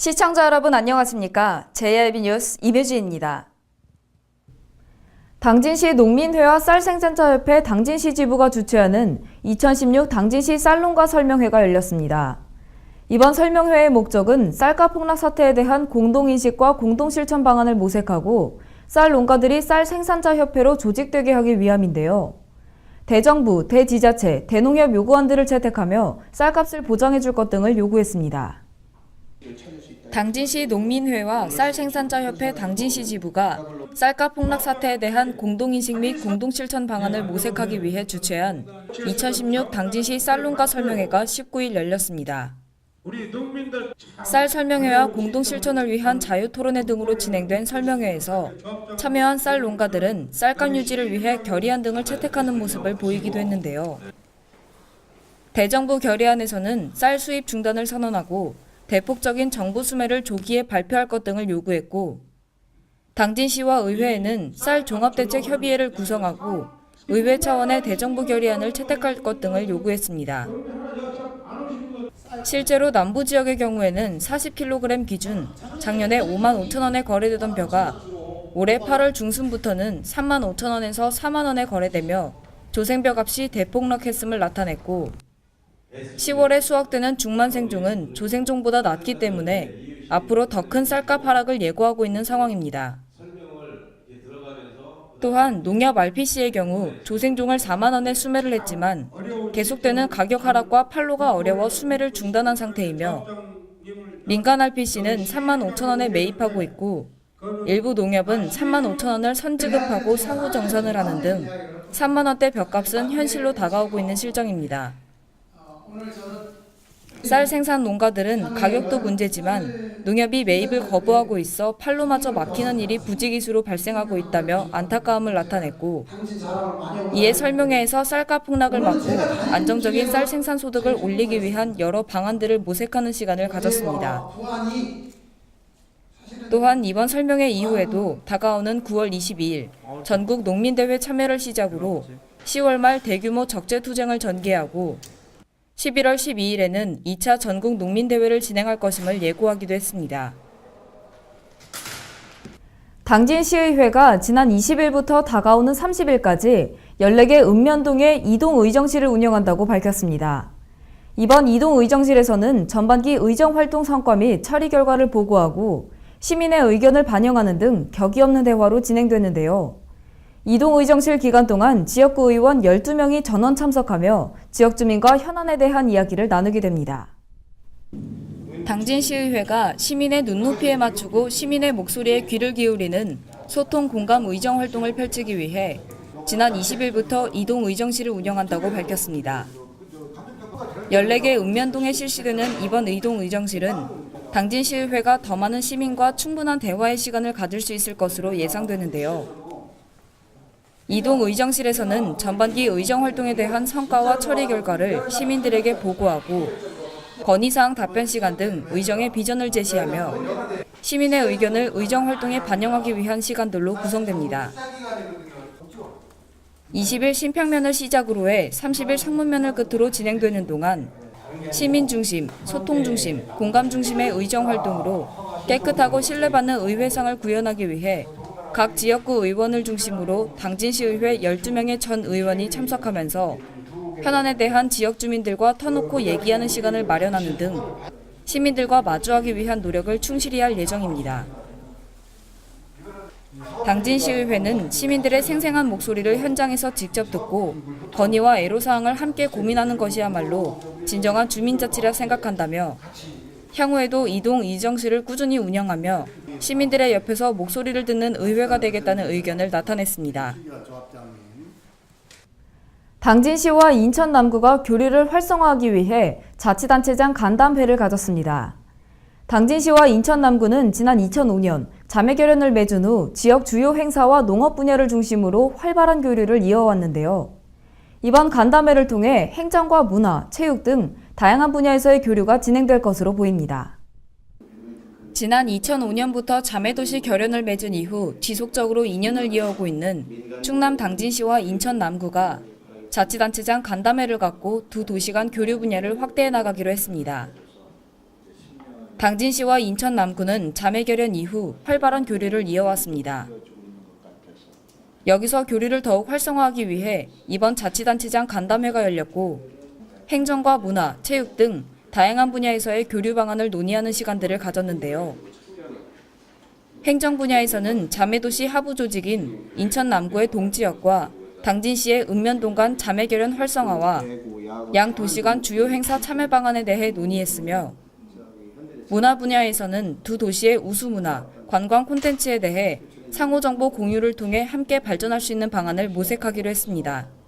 시청자 여러분 안녕하십니까? JIB 뉴스 임효진입니다. 당진시 농민회와 쌀생산자협회 당진시 지부가 주최하는 2016 당진시 쌀농가 설명회가 열렸습니다. 이번 설명회의 목적은 쌀가 폭락 사태에 대한 공동인식과 공동실천 방안을 모색하고 쌀 농가들이 쌀 생산자 협회로 조직되게 하기 위함인데요. 대정부, 대지자체, 대농협 요구안들을 채택하며 쌀값을 보장해 줄 것 등을 요구했습니다. 당진시 농민회와 쌀 생산자 협회 당진시 지부가 쌀값 폭락 사태에 대한 공동인식 및 공동실천 방안을 모색하기 위해 주최한 2016 당진시 쌀농가 설명회가 19일 열렸습니다. 쌀 설명회와 공동 실천을 위한 자유 토론회 등으로 진행된 설명회에서 참여한 쌀 농가들은 쌀값 유지를 위해 결의안 등을 채택하는 모습을 보이기도 했는데요. 대정부 결의안에서는 쌀 수입 중단을 선언하고 대폭적인 정부 수매를 조기에 발표할 것 등을 요구했고 당진 시와 의회에는 쌀 종합대책 협의회를 구성하고 의회 차원의 대정부 결의안을 채택할 것 등을 요구했습니다. 실제로 남부 지역의 경우에는 40kg 기준 작년에 5만 5천 원에 거래되던 벼가 올해 8월 중순부터는 3만 5천 원에서 4만 원에 거래되며 조생벼 값이 대폭락했음을 나타냈고 10월에 수확되는 중만 생종은 조생종보다 낮기 때문에 앞으로 더 큰 쌀값 하락을 예고하고 있는 상황입니다. 또한 농협 RPC의 경우 조생종을 4만 원에 수매를 했지만 계속되는 가격 하락과 판로가 어려워 수매를 중단한 상태이며 민간 RPC는 3만 5천 원에 매입하고 있고 일부 농협은 3만 5천 원을 선지급하고 사후 정산을 하는 등 3만 원대 벼값은 현실로 다가오고 있는 실정입니다. 쌀 생산 농가들은 가격도 문제지만 농협이 매입을 거부하고 있어 판로마저 막히는 일이 부지기수로 발생하고 있다며 안타까움을 나타냈고 이에 설명회에서 쌀값 폭락을 막고 안정적인 쌀 생산 소득을 올리기 위한 여러 방안들을 모색하는 시간을 가졌습니다. 또한 이번 설명회 이후에도 다가오는 9월 22일 전국 농민대회 참여를 시작으로 10월 말 대규모 적재 투쟁을 전개하고 11월 12일에는 2차 전국 농민대회를 진행할 것임을 예고하기도 했습니다. 당진시의회가 지난 20일부터 다가오는 30일까지 14개 읍면동에 이동 의정실을 운영한다고 밝혔습니다. 이번 이동 의정실에서는 전반기 의정 활동 성과 및 처리 결과를 보고하고 시민의 의견을 반영하는 등 격이 없는 대화로 진행됐는데요. 이동 의정실 기간 동안 지역구 의원 12명이 전원 참석하며 지역 주민과 현안에 대한 이야기를 나누게 됩니다. 당진시의회가 시민의 눈높이에 맞추고 시민의 목소리에 귀를 기울이는 소통 공감 의정 활동을 펼치기 위해 지난 20일부터 이동 의정실을 운영한다고 밝혔습니다. 14개 읍면동에 실시되는 이번 이동 의정실은 당진시의회가 더 많은 시민과 충분한 대화의 시간을 가질 수 있을 것으로 예상되는데요. 이동 의정실에서는 전반기 의정 활동에 대한 성과와 처리 결과를 시민들에게 보고하고 건의사항 답변 시간 등 의정의 비전을 제시하며 시민의 의견을 의정 활동에 반영하기 위한 시간들로 구성됩니다. 20일 심평면을 시작으로 해 30일 상문면을 끝으로 진행되는 동안 시민 중심, 소통 중심, 공감 중심의 의정 활동으로 깨끗하고 신뢰받는 의회상을 구현하기 위해 각 지역구 의원을 중심으로 당진시의회 12명의 전 의원이 참석하면서 현안에 대한 지역 주민들과 터놓고 얘기하는 시간을 마련하는 등 시민들과 마주하기 위한 노력을 충실히 할 예정입니다. 당진시의회는 시민들의 생생한 목소리를 현장에서 직접 듣고 건의와 애로사항을 함께 고민하는 것이야말로 진정한 주민자치라 생각한다며 향후에도 이동 이정실을 꾸준히 운영하며 시민들의 옆에서 목소리를 듣는 의회가 되겠다는 의견을 나타냈습니다. 당진시와 인천 남구가 교류를 활성화하기 위해 자치단체장 간담회를 가졌습니다. 당진시와 인천 남구는 지난 2005년 자매결연을 맺은 후 지역 주요 행사와 농업 분야를 중심으로 활발한 교류를 이어왔는데요. 이번 간담회를 통해 행정과 문화, 체육 등 다양한 분야에서의 교류가 진행될 것으로 보입니다. 지난 2005년부터 자매도시 결연을 맺은 이후 지속적으로 인연을 이어오고 있는 충남 당진시와 인천 남구가 자치단체장 간담회를 갖고 두 도시 간 교류 분야를 확대해 나가기로 했습니다. 당진시와 인천 남구는 자매 결연 이후 활발한 교류를 이어왔습니다. 여기서 교류를 더욱 활성화하기 위해 이번 자치단체장 간담회가 열렸고 행정과 문화, 체육 등 다양한 분야에서의 교류 방안을 논의하는 시간들을 가졌는데요. 행정 분야에서는 자매도시 하부 조직인 인천 남구의 동지역과 당진시의 읍면동 간 자매 결연 활성화와 양 도시 간 주요 행사 참여 방안에 대해 논의했으며 문화 분야에서는 두 도시의 우수 문화, 관광 콘텐츠에 대해 상호 정보 공유를 통해 함께 발전할 수 있는 방안을 모색하기로 했습니다.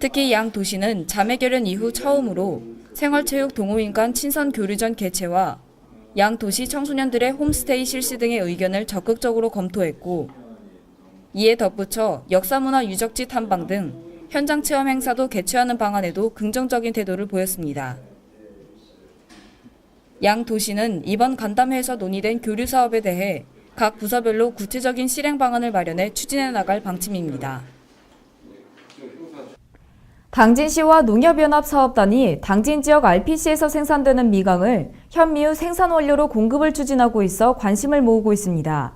특히 양 도시는 자매 결연 이후 처음으로 생활체육 동호인 간 친선 교류전 개최와 양 도시 청소년들의 홈스테이 실시 등의 의견을 적극적으로 검토했고 이에 덧붙여 역사문화 유적지 탐방 등 현장 체험 행사도 개최하는 방안에도 긍정적인 태도를 보였습니다. 양 도시는 이번 간담회에서 논의된 교류 사업에 대해 각 부서별로 구체적인 실행 방안을 마련해 추진해 나갈 방침입니다. 당진시와 농협연합사업단이 당진 지역 RPC에서 생산되는 미강을 현미유 생산 원료로 공급을 추진하고 있어 관심을 모으고 있습니다.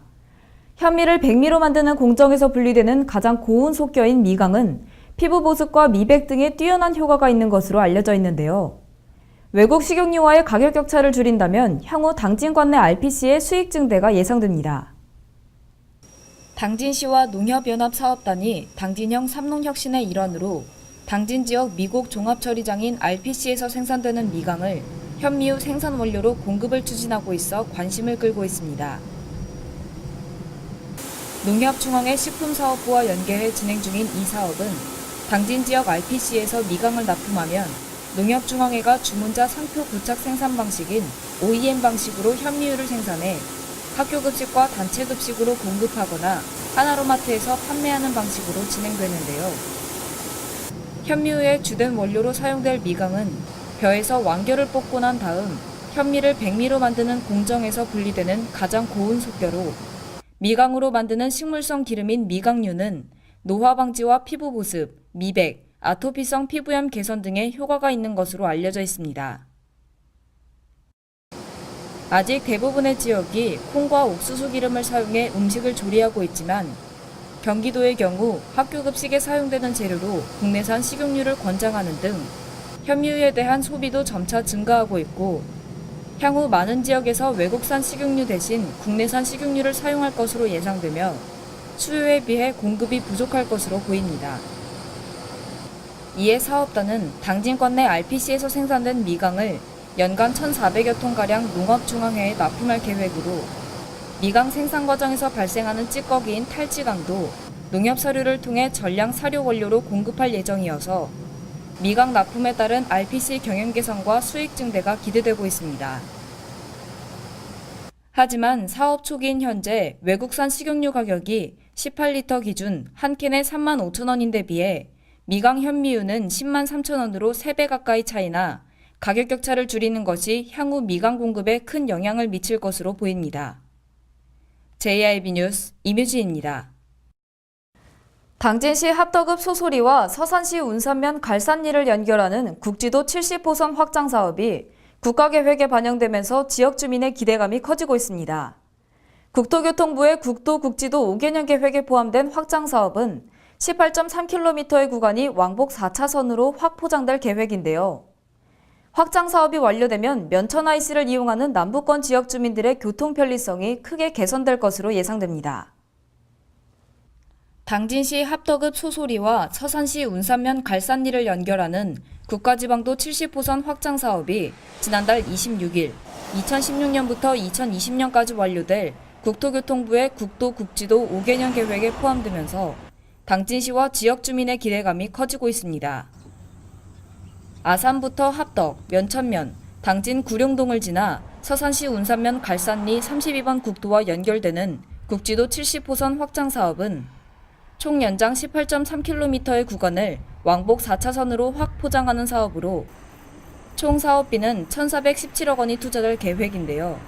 현미를 백미로 만드는 공정에서 분리되는 가장 고운 속겨인 미강은 피부 보습과 미백 등에 뛰어난 효과가 있는 것으로 알려져 있는데요. 외국 식용유와의 가격 격차를 줄인다면 향후 당진 관 내 RPC의 수익 증대가 예상됩니다. 당진시와 농협연합사업단이 당진형 삼농혁신의 일환으로 당진 지역 미국 종합처리장인 RPC에서 생산되는 미강을 현미유 생산 원료로 공급을 추진하고 있어 관심을 끌고 있습니다. 농협중앙회 식품사업부와 연계해 진행 중인 이 사업은 당진 지역 RPC에서 미강을 납품하면 농협중앙회가 주문자 상표 부착 생산 방식인 OEM 방식으로 현미유를 생산해 학교 급식과 단체 급식으로 공급하거나 하나로마트에서 판매하는 방식으로 진행되는데요. 현미유의 주된 원료로 사용될 미강은 벼에서 완결을 뽑고 난 다음 현미를 백미로 만드는 공정에서 분리되는 가장 고운 속겨로 미강으로 만드는 식물성 기름인 미강유는 노화 방지와 피부 보습, 미백, 아토피성 피부염 개선 등의 효과가 있는 것으로 알려져 있습니다. 아직 대부분의 지역이 콩과 옥수수 기름을 사용해 음식을 조리하고 있지만 경기도의 경우 학교 급식에 사용되는 재료로 국내산 식용유를 권장하는 등 현미유에 대한 소비도 점차 증가하고 있고 향후 많은 지역에서 외국산 식용유 대신 국내산 식용유를 사용할 것으로 예상되며 수요에 비해 공급이 부족할 것으로 보입니다. 이에 사업단은 당진권 내 RPC에서 생산된 미강을 연간 1,400여 톤가량 농업중앙회에 납품할 계획으로 미강 생산 과정에서 발생하는 찌꺼기인 탈지강도 농협 사료를 통해 전량 사료 원료로 공급할 예정이어서 미강 납품에 따른 RPC 경영 개선과 수익 증대가 기대되고 있습니다. 하지만 사업 초기인 현재 외국산 식용유 가격이 18리터 기준 한 캔에 3만 5천 원인데 비해 미강 현미유는 10만 3천 원으로 3배 가까이 차이나 가격 격차를 줄이는 것이 향후 미강 공급에 큰 영향을 미칠 것으로 보입니다. JIB 뉴스 이뮤지입니다. 당진시 합덕읍 소소리와 서산시 운산면 갈산리를 연결하는 국지도 70호선 확장 사업이 국가계획에 반영되면서 지역 주민의 기대감이 커지고 있습니다. 국토교통부의 국도 국지도 5개년 계획에 포함된 확장 사업은 18.3km의 구간이 왕복 4차선으로 확 포장될 계획인데요. 확장 사업이 완료되면 면천 IC를 이용하는 남부권 지역 주민들의 교통 편리성이 크게 개선될 것으로 예상됩니다. 당진시 합덕읍 소소리와 서산시 운산면 갈산리를 연결하는 국가지방도 70호선 확장 사업이 지난달 26일 2016년부터 2020년까지 완료될 국토교통부의 국도국지도 5개년 계획에 포함되면서 당진시와 지역 주민의 기대감이 커지고 있습니다. 아산부터 합덕, 면천면, 당진 구룡동을 지나 서산시 운산면 갈산리 32번 국도와 연결되는 국지도 70호선 확장 사업은 총 연장 18.3km의 구간을 왕복 4차선으로 확 포장하는 사업으로 총 사업비는 1,417억 원이 투자될 계획인데요.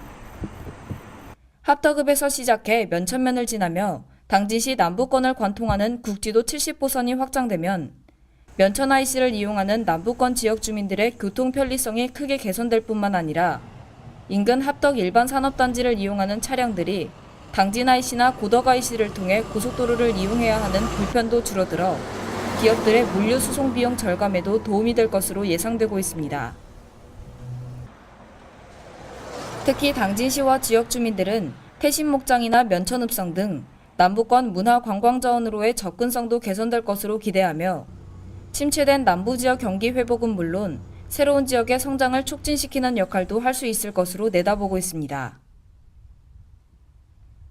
합덕읍에서 시작해 면천면을 지나며 당진시 남부권을 관통하는 국지도 70호선이 확장되면 면천 IC를 이용하는 남부권 지역 주민들의 교통 편리성이 크게 개선될 뿐만 아니라 인근 합덕 일반 산업단지를 이용하는 차량들이 당진 IC나 고덕 IC를 통해 고속도로를 이용해야 하는 불편도 줄어들어 기업들의 물류 수송 비용 절감에도 도움이 될 것으로 예상되고 있습니다. 특히 당진시와 지역 주민들은 태신 목장이나 면천읍성 등 남부권 문화 관광 자원으로의 접근성도 개선될 것으로 기대하며 침체된 남부 지역 경기 회복은 물론 새로운 지역의 성장을 촉진시키는 역할도 할 수 있을 것으로 내다보고 있습니다.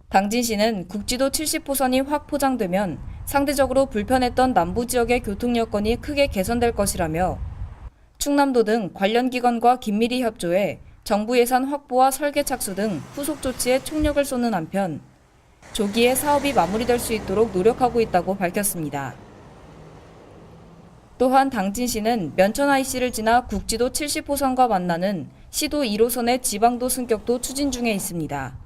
당진시는 국지도 70호선이 확 포장되면 상대적으로 불편했던 남부 지역의 교통 여건이 크게 개선될 것이라며 충남도 등 관련 기관과 긴밀히 협조해 정부 예산 확보와 설계 착수 등 후속 조치에 총력을 쏟는 한편 조기에 사업이 마무리될 수 있도록 노력하고 있다고 밝혔습니다. 또한 당진시는 면천 IC를 지나 국지도 70호선과 만나는 시도 1호선의 지방도 승격도 추진 중에 있습니다.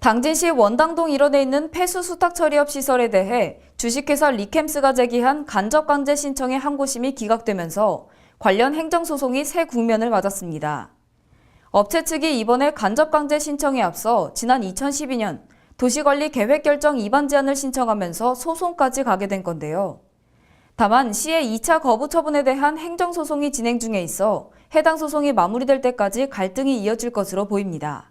당진시 원당동 일원에 있는 폐수 수탁 처리업 시설에 대해 주식회사 리캠스가 제기한 간접 강제 신청의 항고심이 기각되면서 관련 행정 소송이 새 국면을 맞았습니다. 업체 측이 이번에 간접 강제 신청에 앞서 지난 2012년 도시관리 계획 결정 위반 제안을 신청하면서 소송까지 가게 된 건데요. 다만 시의 2차 거부 처분에 대한 행정소송이 진행 중에 있어 해당 소송이 마무리될 때까지 갈등이 이어질 것으로 보입니다.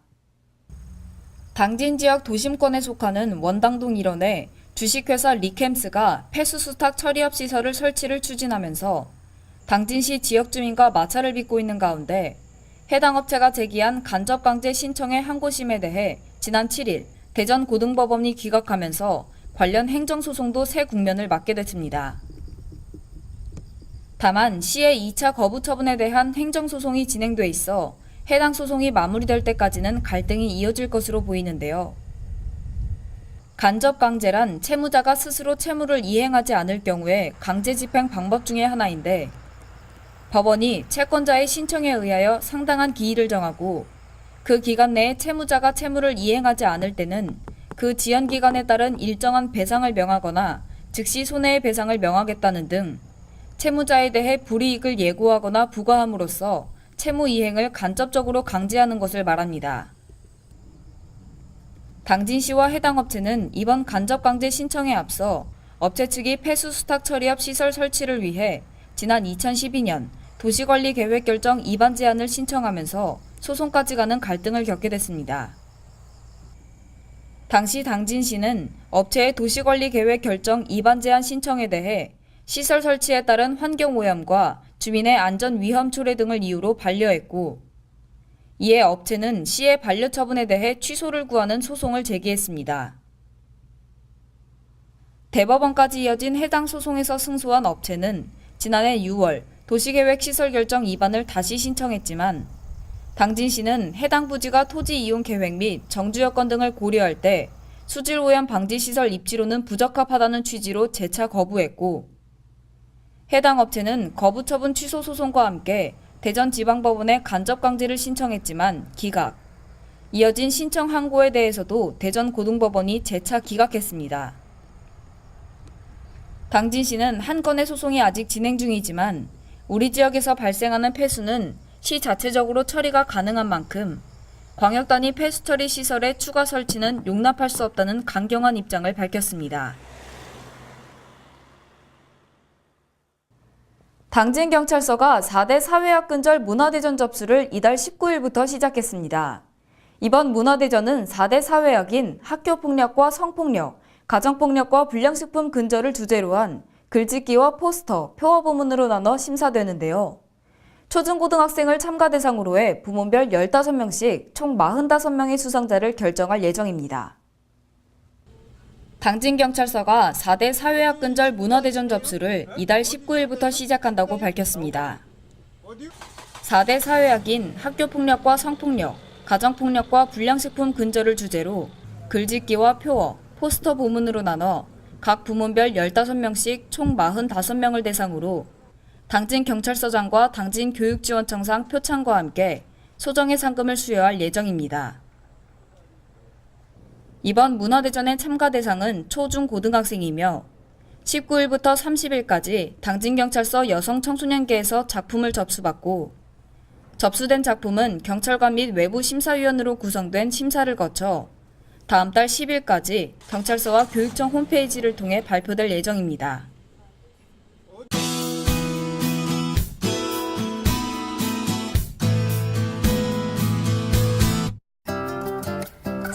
당진 지역 도심권에 속하는 원당동 일원에 주식회사 리캠스가 폐수수탁 처리업 시설을 설치를 추진하면서 당진시 지역 주민과 마찰을 빚고 있는 가운데 해당 업체가 제기한 간접강제 신청의 항고심에 대해 지난 7일 대전 고등법원이 기각하면서 관련 행정소송도 새 국면을 맞게 됐습니다. 다만 시의 2차 거부 처분에 대한 행정소송이 진행돼 있어 해당 소송이 마무리될 때까지는 갈등이 이어질 것으로 보이는데요. 간접 강제란 채무자가 스스로 채무를 이행하지 않을 경우에 강제 집행 방법 중의 하나인데 법원이 채권자의 신청에 의하여 상당한 기일을 정하고 그 기간 내에 채무자가 채무를 이행하지 않을 때는 그 지연 기간에 따른 일정한 배상을 명하거나 즉시 손해의 배상을 명하겠다는 등 채무자에 대해 불이익을 예고하거나 부과함으로써 채무 이행을 간접적으로 강제하는 것을 말합니다. 당진시와 해당 업체는 이번 간접 강제 신청에 앞서 업체 측이 폐수 수탁 처리업 시설 설치를 위해 지난 2012년 도시관리 계획 결정 위반 제안을 신청하면서 소송까지 가는 갈등을 겪게 됐습니다. 당시 당진 시는 업체의 도시관리 계획 결정 위반 제안 신청에 대해 시설 설치에 따른 환경 오염과 주민의 안전 위험 초래 등을 이유로 반려했고 이에 업체는 시의 반려 처분에 대해 취소를 구하는 소송을 제기했습니다. 대법원까지 이어진 해당 소송에서 승소한 업체는 지난해 6월 도시계획 시설 결정 위반을 다시 신청했지만 당진 시는 해당 부지가 토지 이용 계획 및 정주 여건 등을 고려할 때 수질 오염 방지 시설 입지로는 부적합하다는 취지로 재차 거부했고 해당 업체는 거부 처분 취소 소송과 함께 대전지방법원에 간접 강제를 신청했지만 기각. 이어진 신청 항고에 대해서도 대전고등법원이 재차 기각했습니다. 당진시는 한 건의 소송이 아직 진행 중이지만 우리 지역에서 발생하는 폐수는 시 자체적으로 처리가 가능한 만큼 광역단위 폐수처리 시설의 추가 설치는 용납할 수 없다는 강경한 입장을 밝혔습니다. 당진경찰서가 4대 사회학 근절 문화대전 접수를 이달 19일부터 시작했습니다. 이번 문화대전은 4대 사회학인 학교폭력과 성폭력, 가정폭력과 불량식품 근절을 주제로 한 글짓기와 포스터, 표어 부문으로 나눠 심사되는데요. 초중고등학생을 참가 대상으로 해 부문별 15명씩 총 45명의 수상자를 결정할 예정입니다. 당진경찰서가 4대 사회학 근절 문화대전 접수를 이달 19일부터 시작한다고 밝혔습니다. 4대 사회학인 학교폭력과 성폭력, 가정폭력과 불량식품 근절을 주제로 글짓기와 표어, 포스터 부문으로 나눠 각 부문별 15명씩 총 45명을 대상으로 당진 경찰서장과 당진 교육지원청상 표창과 함께 소정의 상금을 수여할 예정입니다. 이번 문화대전의 참가 대상은 초중 고등학생이며 19일부터 30일까지 당진경찰서 여성청소년계에서 작품을 접수받고 접수된 작품은 경찰관 및 외부 심사위원으로 구성된 심사를 거쳐 다음 달 10일까지 경찰서와 교육청 홈페이지를 통해 발표될 예정입니다.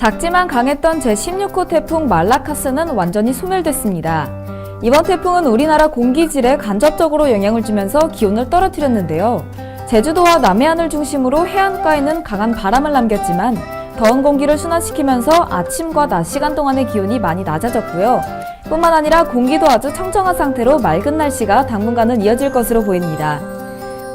작지만 강했던 제16호 태풍 말라카스는 완전히 소멸됐습니다. 이번 태풍은 우리나라 공기질에 간접적으로 영향을 주면서 기온을 떨어뜨렸는데요. 제주도와 남해안을 중심으로 해안가에는 강한 바람을 남겼지만 더운 공기를 순환시키면서 아침과 낮 시간 동안의 기온이 많이 낮아졌고요. 뿐만 아니라 공기도 아주 청정한 상태로 맑은 날씨가 당분간은 이어질 것으로 보입니다.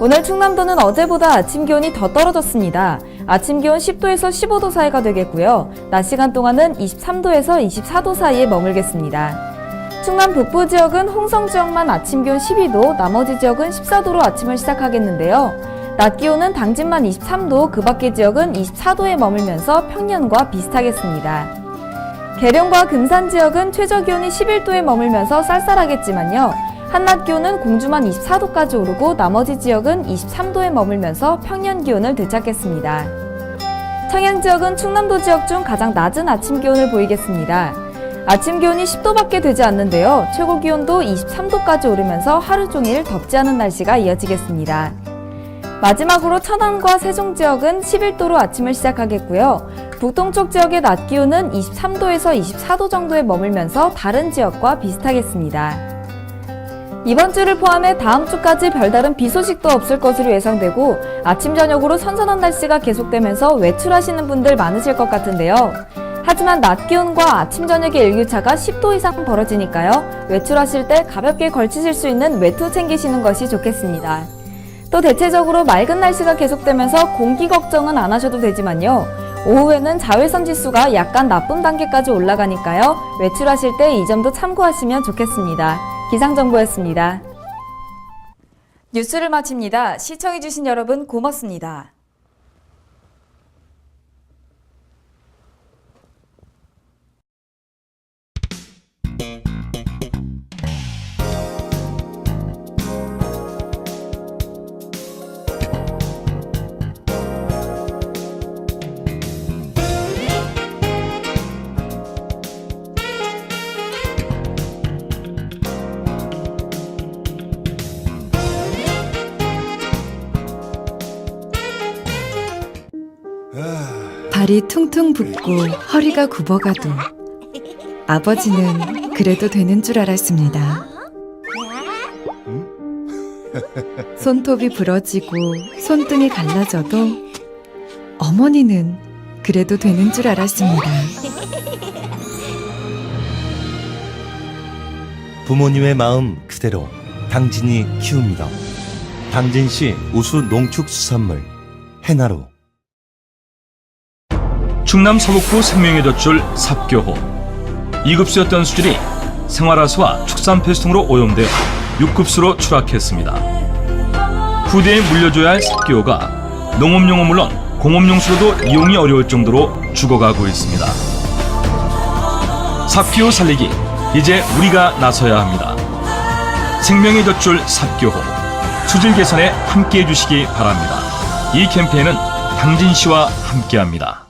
오늘 충남도는 어제보다 아침 기온이 더 떨어졌습니다. 아침 기온 10도에서 15도 사이가 되겠고요. 낮 시간 동안은 23도에서 24도 사이에 머물겠습니다. 충남 북부 지역은 홍성 지역만 아침 기온 12도, 나머지 지역은 14도로 아침을 시작하겠는데요. 낮 기온은 당진만 23도, 그 밖의 지역은 24도에 머물면서 평년과 비슷하겠습니다. 계룡과 금산 지역은 최저 기온이 11도에 머물면서 쌀쌀하겠지만요. 한낮 기온은 공주만 24도까지 오르고 나머지 지역은 23도에 머물면서 평년 기온을 되찾겠습니다. 청양 지역은 충남도 지역 중 가장 낮은 아침 기온을 보이겠습니다. 아침 기온이 10도밖에 되지 않는데요. 최고 기온도 23도까지 오르면서 하루 종일 덥지 않은 날씨가 이어지겠습니다. 마지막으로 천안과 세종 지역은 11도로 아침을 시작하겠고요. 북동쪽 지역의 낮 기온은 23도에서 24도 정도에 머물면서 다른 지역과 비슷하겠습니다. 이번 주를 포함해 다음 주까지 별다른 비 소식도 없을 것으로 예상되고 아침 저녁으로 선선한 날씨가 계속되면서 외출하시는 분들 많으실 것 같은데요. 하지만 낮 기온과 아침 저녁의 일교차가 10도 이상 벌어지니까요. 외출하실 때 가볍게 걸치실 수 있는 외투 챙기시는 것이 좋겠습니다. 또 대체적으로 맑은 날씨가 계속되면서 공기 걱정은 안 하셔도 되지만요. 오후에는 자외선 지수가 약간 나쁨 단계까지 올라가니까요. 외출하실 때 이 점도 참고하시면 좋겠습니다. 기상정보였습니다. 뉴스를 마칩니다. 시청해주신 여러분 고맙습니다. 발이 퉁퉁 붓고 허리가 굽어가도 아버지는 그래도 되는 줄 알았습니다. 손톱이 부러지고 손등이 갈라져도 어머니는 그래도 되는 줄 알았습니다. 부모님의 마음 그대로 당진이 키웁니다. 당진시 우수 농축수산물 해나루 충남 서북부 생명의 젖줄 삽교호 2급수였던 수질이 생활하수와 축산폐수 등으로 오염되어 6급수로 추락했습니다. 후대에 물려줘야 할 삽교호가 농업용은 물론 공업용수로도 이용이 어려울 정도로 죽어가고 있습니다. 삽교호 살리기 이제 우리가 나서야 합니다. 생명의 젖줄 삽교호 수질 개선에 함께해 주시기 바랍니다. 이 캠페인은 당진시와 함께합니다.